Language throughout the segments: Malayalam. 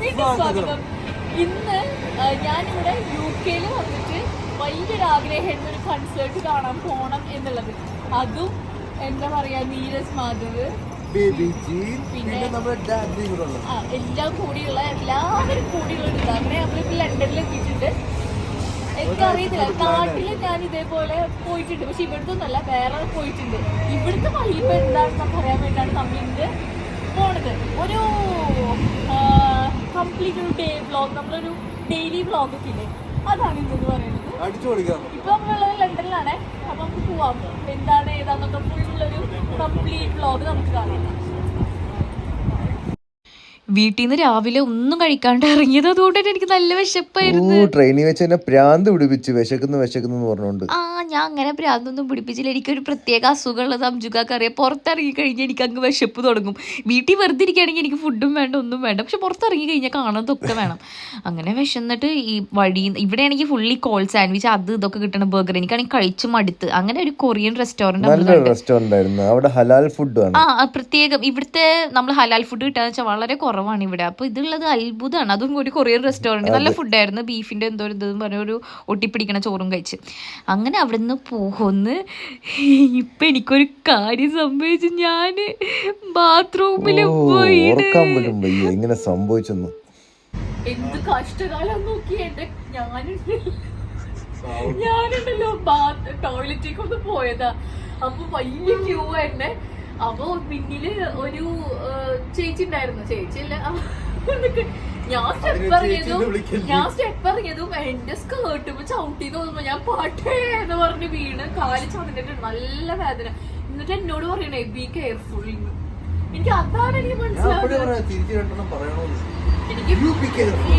സ്വാഗതം ഇന്ന് ഞാനിവിടെ യു കെയിൽ വന്നിട്ട് വലിയൊരു ആഗ്രഹമായിരുന്നു ഒരു കൺസേർട്ട് കാണാൻ പോണം എന്നുള്ളത്. അതും എന്താ പറയാ നീരജ് മാധവ് പിന്നെ- ആ എല്ലാം കൂടിയുള്ള എല്ലാവരും കൂടിയുള്ള ഒരു അങ്ങനെ നമ്മളിപ്പോൾ ലണ്ടനിൽ എത്തിയിട്ടുണ്ട്. എനിക്കറിയത്തില്ല നാട്ടിൽ ഞാൻ ഇതേപോലെ പോയിട്ടുണ്ട്. പക്ഷെ ഇവിടുത്തെ ഒന്നല്ല വേറെ പോയിട്ടുണ്ട്. ഇവിടുത്തെ വൈബ് എന്താണെന്ന് പറയാൻ വേണ്ടിയാണ് നമ്മൾ ഇന്ന് പോണത്. ഒരു കംപ്ലീറ്റ് ഒരു ഡേ വ്ളോഗ് നമ്മളൊരു ഡെയിലി വ്ളോഗ് ഒക്കെ ഇല്ലേ? അതാണ് ഇന്നെന്ന് പറയുന്നത്. ഇപ്പൊ നമ്മളുള്ളത് ലണ്ടനിലാണ് അപ്പൊ നമുക്ക് പോവാം. എന്താണ് ഏതാന്നൊക്കെ ഫുൾ ഒരു കംപ്ലീറ്റ് വ്ളോഗ് നമുക്ക് കാണാം. വീട്ടിൽ നിന്ന് രാവിലെ ഒന്നും കഴിക്കാണ്ട് ഇറങ്ങിയത് അതുകൊണ്ട് തന്നെ എനിക്ക് നല്ല വിശപ്പായിരുന്നു. ട്രെയിനിൽ വെച്ച് തന്നെ പ്രാന്ത് പിടിപ്പിച്ച് വിശക്കുന്നു വിശക്കുന്നു പറഞ്ഞുകൊണ്ട് പറഞ്ഞോണ്ട്. ആ ഞാൻ അങ്ങനെ പ്രാന്തൊന്നും പിടിപ്പിച്ചില്ല. എനിക്കൊരു പ്രത്യേക അസുഖമുള്ളത് അംജുക്കാക്ക് അറിയാം. പുറത്തിറങ്ങി കഴിഞ്ഞാൽ എനിക്ക് അങ്ങ് വിശപ്പ് തുടങ്ങും. വീട്ടിൽ വെറുതെ ഇരിക്കുകയാണെങ്കിൽ എനിക്ക് ഫുഡും വേണ്ട ഒന്നും വേണ്ട. പക്ഷെ പുറത്തിറങ്ങി കഴിഞ്ഞാൽ കാണുന്നതൊക്കെ വേണം. അങ്ങനെ വിശന്നിട്ട് ഈ വഴി ഇവിടെയാണെങ്കിൽ ഫുള്ളി കോൾ സാൻഡ്വിച്ച് അത് ഇതൊക്കെ കിട്ടണ ബർഗർ എനിക്കാണെങ്കിൽ കഴിച്ചു മടുത്ത്. അങ്ങനെ ഒരു കൊറിയൻ റെസ്റ്റോറന്റ് അവിടെ. ഹലാൽ ഫുഡ് ആ പ്രത്യേകം. ഇവിടുത്തെ നമ്മൾ ഹലാൽ ഫുഡ് കിട്ടാന്ന് വെച്ചാൽ വളരെ കുറവാണ് ഇവിടെ. അപ്പോൾ ഇതുള്ളത് അത്ഭുതമാണ്. അതും കൂടി കൊറിയൻ റെസ്റ്റോറന്റ്. നല്ല ഫുഡായിരുന്നു. ബീഫിന്റെ എന്തോ ഒരു ഇതെന്ന് പറഞ്ഞ ഒരു ഒട്ടിപ്പിടിക്കണ ചോറും കഴിച്ച്. അങ്ങനെ അവിടെ നിന്ന് പോന്ന്. ഇപ്പൊ എനിക്കൊരു കാര്യം സംഭവിച്ചു. ഞാൻ ബാത്റൂമിൽ പോയി പോലും സംഭവിച്ചെന്ന്. എന്ത് കഷ്ടകാലം നോക്കി എന്റെ ഞാനുണ്ടല്ലോ ഞാനുണ്ടല്ലോ ബാത്ത് ടോയ്ലറ്റിലേക്ക് ഒന്ന് പോയതാ. അപ്പൊ വലിയ ക്യൂ ആയിരുന്നേ. അപ്പൊ പിന്നിൽ ഒരു ചേച്ചി ഉണ്ടായിരുന്നു ചേച്ചി അല്ല ഞാൻ സ്റ്റെപ്പ് ഇറങ്ങിയതും ഞാൻ സ്റ്റെപ്പ് ഇറങ്ങിയതും എന്റെ സ്കേർട്ട് ചവിട്ടി തോന്നുമ്പോ ഞാൻ പാട്ടേ എന്ന് പറഞ്ഞ് വീണ് കാൽ ചതിന്നിട്ട് നല്ല വേദന. എന്നിട്ട് എന്നോട് പറയണേ ബി കെയർഫുൾ എനിക്ക് അതാണ് എനിക്ക് മനസ്സിലാവുന്നത്. എനിക്ക്.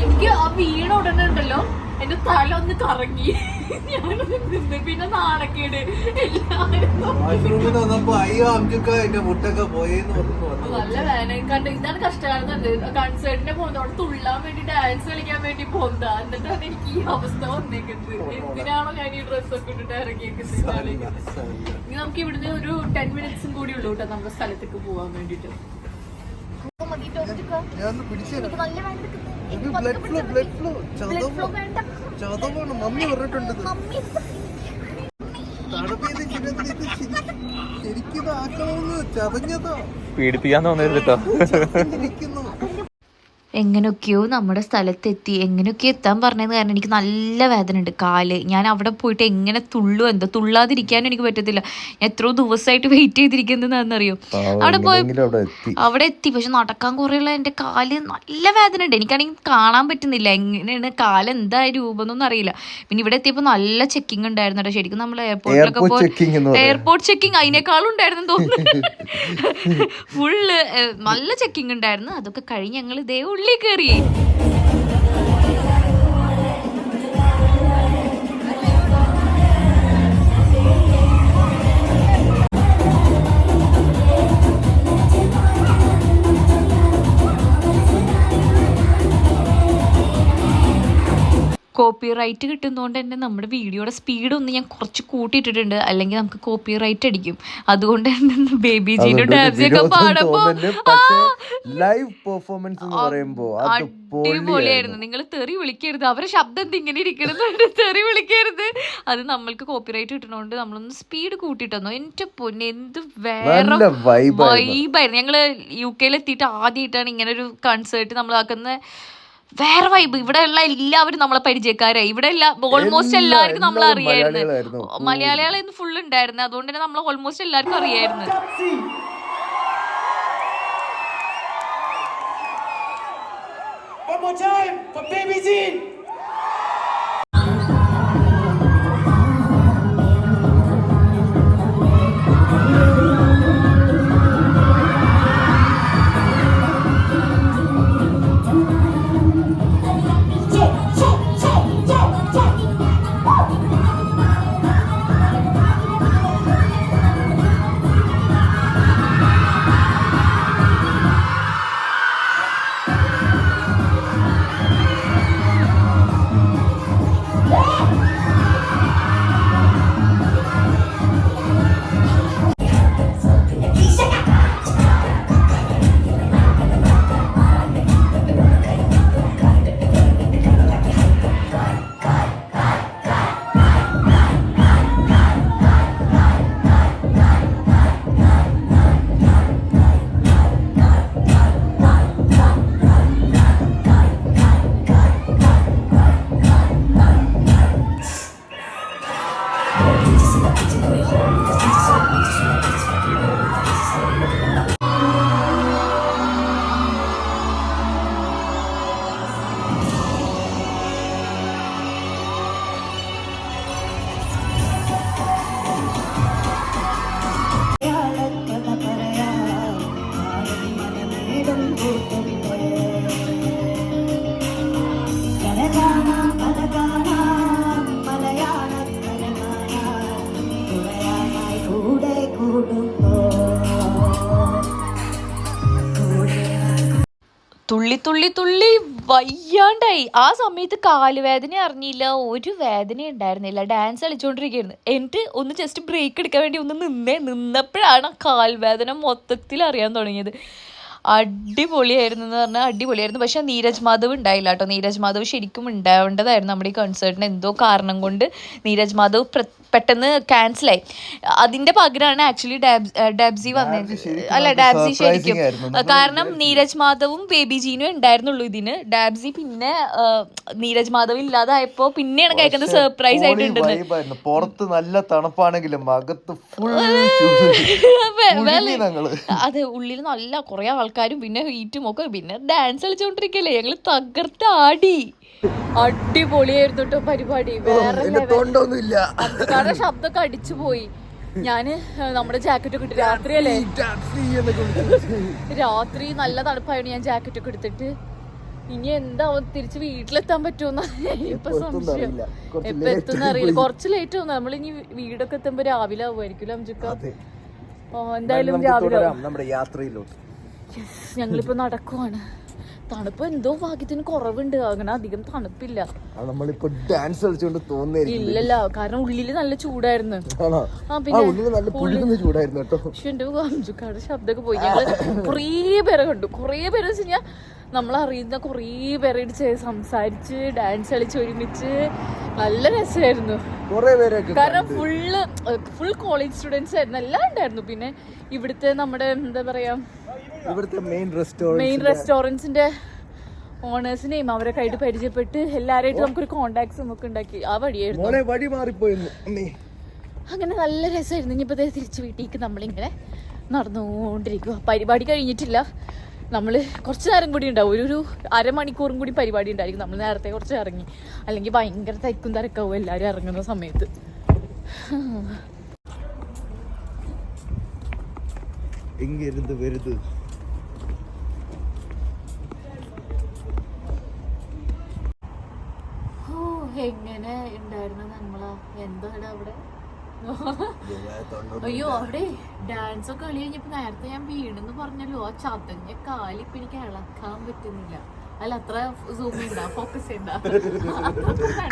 എനിക്ക് ആ വീണ ഉടനെ ഉണ്ടല്ലോ. എന്റെ തല ഒന്ന് കറങ്ങി. ഞാനൊന്ന് നിന്ന്. പിന്നെ നാണക്കേട്. നല്ല വേന കണ്ട് ഇതാണ് കഷ്ടകാലം കൺസേർട്ടിന് പോകുന്നത് അവിടെ തുള്ളാൻ വേണ്ടി ഡാൻസ് കളിക്കാൻ വേണ്ടി പോകുന്നതാ എന്നിട്ടാണ് എനിക്ക് ഈ അവസ്ഥ വന്നേക്കുന്നത്. എന്തിനാണോ ഞാൻ ഈ ഡ്രസ്സൊക്കെ ഇട്ടിട്ട് ഇറങ്ങിയേക്കുന്നത്? ഇനി നമുക്ക് ഇവിടുന്ന് ഒരു ടെൻ മിനിറ്റ്സും കൂടി ഉള്ളൂ കേട്ടോ നമ്മുടെ സ്ഥലത്തേക്ക് പോവാൻ വേണ്ടിട്ട് ഞാൻ ഒന്ന് പിടിച്ചു ബ്ലഡ് ഫ്ലോ ബ്ലഡ് ഫ്ലോ ചതവ് ചതവാണ് മമ്മി പറഞ്ഞിട്ടുണ്ട് തണുപ്പേത് ചിന്നത്തിൽ ശരിക്കും ആക്കണമെന്ന് ചതഞ്ഞതാ. പീഡിപ്പിക്കാൻ തോന്നരുത് കേട്ടോ എങ്ങനെയൊക്കെയോ നമ്മുടെ സ്ഥലത്തെത്തി എങ്ങനെയൊക്കെയോ എത്താൻ പറഞ്ഞത് കാരണം എനിക്ക് നല്ല വേദന ഉണ്ട് കാൽ. ഞാൻ അവിടെ പോയിട്ട് എങ്ങനെ തുള്ളു എന്തോ തുള്ളാതിരിക്കാനും എനിക്ക് പറ്റത്തില്ല. ഞാൻ എത്രയോ ദിവസമായിട്ട് വെയിറ്റ് ചെയ്തിരിക്കുന്നതെന്നറിയോ അറിയോ അവിടെ പോയി അവിടെ എത്തി. പക്ഷെ നടക്കാൻ കുറേയുള്ള എന്റെ കാൽ നല്ല വേദന ഉണ്ട് എനിക്കാണെങ്കിൽ കാണാൻ പറ്റുന്നില്ല. എങ്ങനെയാണ് കാൽ എന്താ രൂപം എന്നൊന്നും അറിയില്ല. പിന്നെ ഇവിടെ എത്തിയപ്പോൾ നല്ല ചെക്കിംഗ് ഉണ്ടായിരുന്നു കേട്ടോ. ശരിക്കും നമ്മൾ എയർപോർട്ടിലൊക്കെ എയർപോർട്ട് പോയി എയർപോർട്ട് ചെക്കിംഗ് അതിനേക്കാളും ഉണ്ടായിരുന്നു തോന്നുന്നു. ഫുള്ള് നല്ല ചെക്കിംഗ് ഉണ്ടായിരുന്നു. അതൊക്കെ കഴിഞ്ഞ് ഞങ്ങൾ ഇതേ ഉള്ളിൽ കയറി റൈറ്റ് കിട്ടുന്നതുകൊണ്ട് തന്നെ നമ്മുടെ വീഡിയോയുടെ സ്പീഡ് ഒന്ന് ഞാൻ കുറച്ച് കൂട്ടിയിട്ടിട്ടുണ്ട്. അല്ലെങ്കിൽ നമുക്ക് കോപ്പി റൈറ്റ് അടിക്കും. അതുകൊണ്ട് തന്നെ ബേബി ജീനോ ഡാൻസ് ഒക്കെ പാടുമ്പോ പക്ഷേ ലൈവ് പെർഫോമൻസ് എന്ന് പറയുമ്പോൾ അടിപൊളിയായിരുന്നു പൊളിയായിരുന്നു. നിങ്ങൾ തെറി വിളിക്കരുത്. അവരെ ശബ്ദം എന്ത് ഇങ്ങനെ ഇരിക്കണതുകൊണ്ട് തെറി വിളിക്കരുത്. അത് നമ്മൾക്ക് കോപ്പിറൈറ്റ് കിട്ടണോണ്ട് നമ്മളൊന്ന് സ്പീഡ് കൂട്ടിയിട്ടെന്നോ. എന്റെ പൊന്നെ എന്ത് വേറെ. വൈബായിരുന്നു ഞങ്ങൾ യു കെയിൽ എത്തിയിട്ട് ആദ്യമായിട്ടാണ് ഇങ്ങനെ ഒരു കൺസേർട്ട് നമ്മൾ ആക്കുന്നത് വേറെ വൈബ് ഇവിടെ ഉള്ള എല്ലാവരും നമ്മളെ പരിചയക്കാരായി ഇവിടെ എല്ലാ ഓൾമോസ്റ്റ് എല്ലാ- എല്ലാവർക്കും നമ്മൾ അറിയായിരുന്നു. മലയാളികളായിരുന്നു. ഫുൾ ഉണ്ടായിരുന്നു. അതുകൊണ്ട് തന്നെ നമ്മൾ ഓൾമോസ്റ്റ് എല്ലാവർക്കും അറിയായിരുന്നു. One more time for Baby Jean. തുള്ളി തുള്ളി തുള്ളി വയ്യാണ്ടായി. ആ സമയത്ത് കാലുവേദന അറിഞ്ഞില്ല ഒരു വേദന ഉണ്ടായിരുന്നില്ല. ഡാൻസ് കളിച്ചുകൊണ്ടിരിക്കുകയായിരുന്നു എന്നിട്ട് ഒന്ന് ജസ്റ്റ് ബ്രേക്ക് എടുക്കാൻ വേണ്ടി ഒന്ന് നിന്നേ. നിന്നപ്പോഴാണ് കാൽവേദന മൊത്തത്തിൽ അറിയാൻ തുടങ്ങിയത്. അടിപൊളിയായിരുന്നു എന്ന് പറഞ്ഞാൽ അടിപൊളിയായിരുന്നു. പക്ഷേ നീരജ് മാധവ് ഉണ്ടായില്ല കേട്ടോ. നീരജ് മാധവ് ശരിക്കും ഉണ്ടാവേണ്ടതായിരുന്നു നമ്മുടെ ഈ കൺസേർട്ടിന് എന്തോ കാരണം കൊണ്ട് നീരജ് മാധവ് പെട്ടെന്ന് ക്യാൻസലായി അതിന്റെ പകരമാണ് ആക്ച്വലി ഡാബ്സി വന്നത് അല്ല ഡാബ്സി ശരിക്കും. കാരണം നീരജ് മാധവും ബേബി ജീനും ഉണ്ടായിരുന്നുള്ളൂ ഇതിന്. ഡാബ്സി പിന്നെ നീരജ് മാധവ് ഇല്ലാതായപ്പോ പിന്നെയാണ് കേൾക്കുന്നത് സർപ്രൈസ് ആയിട്ടുണ്ടെന്ന്. വൈബായിരുന്നു പുറത്ത് നല്ല തണുപ്പാണെങ്കിലും അകത്ത് ഫുൾ അതെ ഉള്ളിൽ നല്ല കുറെ ആൾക്കാരും പിന്നെ ഹീറ്റും ഒക്കെ. പിന്നെ ഡാൻസ് കളിച്ചോണ്ടിരിക്കല്ലേ? ഞങ്ങൾ തകർത്ത് ആടി. അടിപൊളിയായിരുന്നു കേട്ടോ പരിപാടി. വേറെ ശബ്ദമൊക്കെ അടിച്ചു പോയി. ഞാൻ നമ്മുടെ ജാക്കറ്റ് ഒക്കെ ഇട്ട് രാത്രിയല്ലേ? രാത്രി നല്ല തണുപ്പായോണ്ട് ഞാൻ ജാക്കറ്റ് ഒക്കെ എടുത്തിട്ട്. ഇനി എന്താ തിരിച്ച് വീട്ടിലെത്താൻ പറ്റുമെന്ന ഇപ്പൊ സംശയം. എപ്പൊ എത്തുന്ന അറിയില്ല. കുറച്ച് ലേറ്റ് ആവും. ഇനി വീടൊക്കെ എത്തുമ്പോ രാവിലെ ആവുമായിരിക്കും അംജുക്ക. എന്തായാലും രാവിലെ നമ്മുടെ യാത്രയിലോട്ട്. ഞങ്ങളിപ്പോ നടക്കുവാണ്. തണുപ്പ് എന്തോ ഭാഗ്യത്തിന് കുറവുണ്ട്. അങ്ങനെ അധികം തണുപ്പില്ല. നമ്മളിപ്പോ ഡാൻസ് കളിച്ചോണ്ട് തോന്നിയിരിക്കും ഇല്ലല്ല കാരണം ഉള്ളിൽ നല്ല ചൂടായിരുന്നു. ആ പിന്നെ നല്ല ചൂടായിരുന്നു കേട്ടോ. പക്ഷെ എന്റെ അഞ്ചുക്കാട് ശബ്ദമൊക്കെ പോയി. ഞങ്ങൾ കുറേ പേരെ കണ്ടു. കുറേ പേര് വെച്ച് കഴിഞ്ഞാൽ നമ്മൾ അറിയുന്ന കുറേ പേരെ ഇടിച്ച് സംസാരിച്ച് ഡാൻസ് കളിച്ച് ഒരുമിച്ച്. നല്ല രസമായിരുന്നു. കാരണം ഫുള്ള് ഫുൾ കോളേജ് സ്റ്റുഡൻസ് ആയിരുന്നു. എല്ലാം ഉണ്ടായിരുന്നു. പിന്നെ ഇവിടുത്തെ നമ്മുടെ എന്താ പറയാ ഇവിടുത്തെ മെയിൻ റെസ്റ്റോറന്റ് മെയിൻ റെസ്റ്റോറന്റ്സിന്റെ ഓണേഴ്സിനെയും അവരെ കൈട്ട് പരിചയപ്പെട്ട് എല്ലാവരായിട്ട് നമുക്കൊരു കോണ്ടാക്ട്സ് നമുക്ക് ഉണ്ടാക്കി. ആ വഴിയായിരുന്നു. വഴി മാറിപ്പോയിരുന്നു അങ്ങനെ നല്ല രസമായിരുന്നു ഇനിയിപ്പോൾ തിരിച്ച് വീട്ടിലേക്ക് നമ്മളിങ്ങനെ നടന്നുകൊണ്ടിരിക്കുക പരിപാടി കഴിഞ്ഞിട്ടില്ല. നമ്മൾ കുറച്ച് നേരം കൂടി ഉണ്ടാവും. ഒരു ഒരു അരമണിക്കൂറും കൂടി പരിപാടി ഉണ്ടായിരിക്കും. നമ്മൾ നേരത്തെ കുറച്ച് ഇറങ്ങി. അല്ലെങ്കിൽ ഭയങ്കര തിരക്കും തിരക്കാവും എല്ലാവരും ഇറങ്ങുന്ന സമയത്ത്. എങ്കിരുന്ന് വരുത്. എങ്ങനെ ഉണ്ടായിരുന്നു നമ്മളാ? എന്താണ് അവിടെ? അയ്യോ അവിടെ ഡാൻസ് ഒക്കെ കളി കഴിഞ്ഞപ്പോ നേരത്തെ ഞാൻ വീണെന്ന് പറഞ്ഞല്ലോ. ആ ചതഞ്ഞ കാലിപ്പ് എനിക്ക് ഇളക്കാൻ പറ്റുന്നില്ല. അല്ല അത്ര സൂം ചെയ്യണ്ട ഫോക്കസ് ചെയ്യണ്ട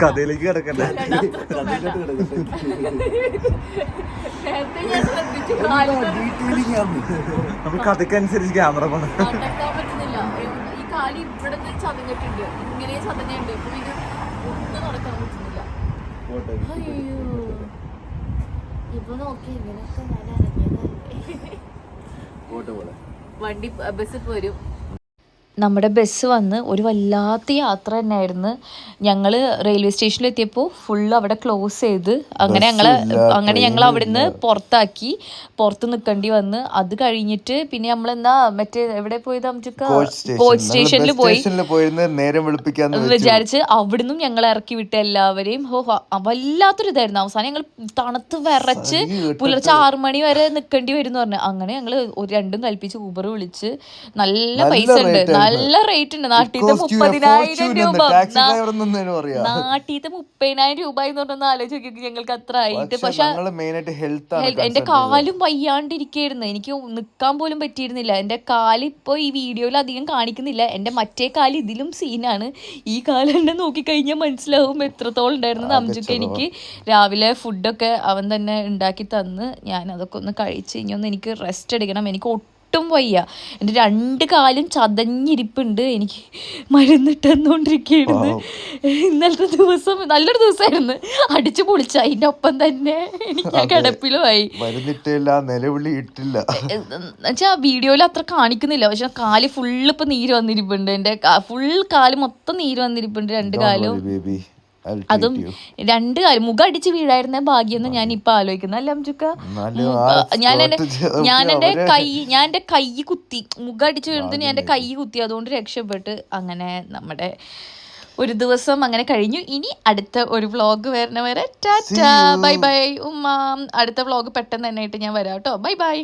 കഥയിലേക്ക് കിടക്കണ്ട. നേരത്തെ ഞാൻ ശ്രദ്ധിച്ചു നമ്മൾ കഥക്കനുസരിച്ച് ക്യാമറ പോണം. നടക്കാൻ പറ്റുന്നില്ല. ഈ കാലി ഇവിടെ നിന്ന് ചതഞ്ഞിട്ടുണ്ട്. ഇങ്ങനെ ചതഞ്ഞുണ്ട് പിന്നെ ഒന്നും നടക്കാൻ പറ്റുന്നില്ല പോട്ടെ പോലെ. വണ്ടി ബസ് വരും നമ്മുടെ ബസ് വന്ന് ഒരു വല്ലാത്ത യാത്ര തന്നെയായിരുന്നു. ഞങ്ങൾ റെയിൽവേ സ്റ്റേഷനിൽ എത്തിയപ്പോൾ ഫുള്ള് അവിടെ ക്ലോസ് ചെയ്ത് അങ്ങനെ ഞങ്ങൾ അങ്ങനെ ഞങ്ങൾ അവിടുന്ന് പുറത്താക്കി. പുറത്ത് നിൽക്കേണ്ടി വന്ന് അത് കഴിഞ്ഞിട്ട് പിന്നെ നമ്മൾ എന്താ മറ്റേ എവിടെ പോയത് നമുക്ക് കോച്ച് സ്റ്റേഷനിൽ പോയി. നേരം. വിചാരിച്ച് അവിടുന്നും ഞങ്ങൾ ഇറക്കി വിട്ട് എല്ലാവരെയും. ഹോ വല്ലാത്തൊരു ഇതായിരുന്നു. അവസാനം ഞങ്ങൾ തണുത്ത് വിറച്ച് പുലർച്ചെ ആറു മണി വരെ നിൽക്കേണ്ടി വരും എന്ന് പറഞ്ഞു. അങ്ങനെ ഞങ്ങൾ രണ്ടും കൽപ്പിച്ച് ഊബർ വിളിച്ച് നല്ല പൈസ ഉണ്ട്. നല്ല റേറ്റ് ഉണ്ട് a മുപ്പതിനായിരം രൂപ. നാട്ടിൽ മുപ്പതിനായിരം രൂപ എന്ന് പറഞ്ഞൊന്ന് ആലോചിച്ച് നോക്കി ഞങ്ങൾക്ക് അത്ര ആയിട്ട്. പക്ഷെ എന്റെ. കാലും വയ്യാണ്ടിരിക്കായിരുന്നു. എനിക്ക് നിൽക്കാൻ പോലും പറ്റിയിരുന്നില്ല. എന്റെ കാൽ ഇപ്പോൾ ഈ വീഡിയോയിൽ അധികം കാണിക്കുന്നില്ല. എന്റെ മറ്റേ കാൽ ഇതിലും സീനാണ് ഈ കാലം എന്നെ നോക്കിക്കഴിഞ്ഞാൽ മനസ്സിലാവും എത്രത്തോളം ഉണ്ടായിരുന്നു അംജുക്ക് എനിക്ക് രാവിലെ ഫുഡൊക്കെ അവൻ തന്നെ ഉണ്ടാക്കി തന്ന്. ഞാൻ അതൊക്കെ ഒന്ന് കഴിച്ച് കഴിഞ്ഞൊന്ന് എനിക്ക് റെസ്റ്റ് എടുക്കണം. എനിക്ക് ഒട്ടും വയ്യ. എന്റെ രണ്ട് കാലും ചതഞ്ഞിരിപ്പുണ്ട്. എനിക്ക് മരുന്നിട്ട് തന്നുകൊണ്ടിരിക്കുകയായിരുന്നു ഇന്നലത്തെ ദിവസം നല്ലൊരു ദിവസമായിരുന്നു. അടിച്ചു പൊളിച്ച. അതിന്റെ ഒപ്പം തന്നെ എനിക്ക് ആ. കിടപ്പിലുമായി. മരുന്നിട്ടില്ല നിലവിളി ഇട്ടില്ല. എന്നുവെച്ചാ വീഡിയോയിൽ അത്ര കാണിക്കുന്നില്ല. പക്ഷെ കാൽ ഫുള്ള് ഇപ്പൊ നീര് വന്നിരിപ്പുണ്ട്. എന്റെ ഫുൾ കാൽ മൊത്തം നീര് വന്നിരിപ്പുണ്ട് രണ്ട് കാലും. അതും രണ്ട് മുഖം അടിച്ച് വീഴായിരുന്ന ഭാഗ്യം ഞാൻ ഇപ്പൊ ആലോചിക്കുന്നത് അല്ല അംജുക്ക? ഞാനെന്റെ ഞാനെന്റെ ഞാൻ എന്റെ ഞാൻ എന്റെ കൈ ഞാൻ എന്റെ കൈ കുത്തി. മുഖം അടിച്ച് വീഴുന്നത് ഞാൻ എന്റെ കൈ കുത്തി. അതുകൊണ്ട് രക്ഷപ്പെട്ട് അങ്ങനെ നമ്മുടെ ഒരു ദിവസം അങ്ങനെ കഴിഞ്ഞു. ഇനി അടുത്ത ഒരു വ്ളോഗ് വരണ വരെ ടാറ്റ. Bye bye. ഉമ്മ. അടുത്ത വ്ളോഗ് പെട്ടെന്ന് തന്നെ ആയിട്ട് ഞാൻ വരാം കേട്ടോ. Bye bye.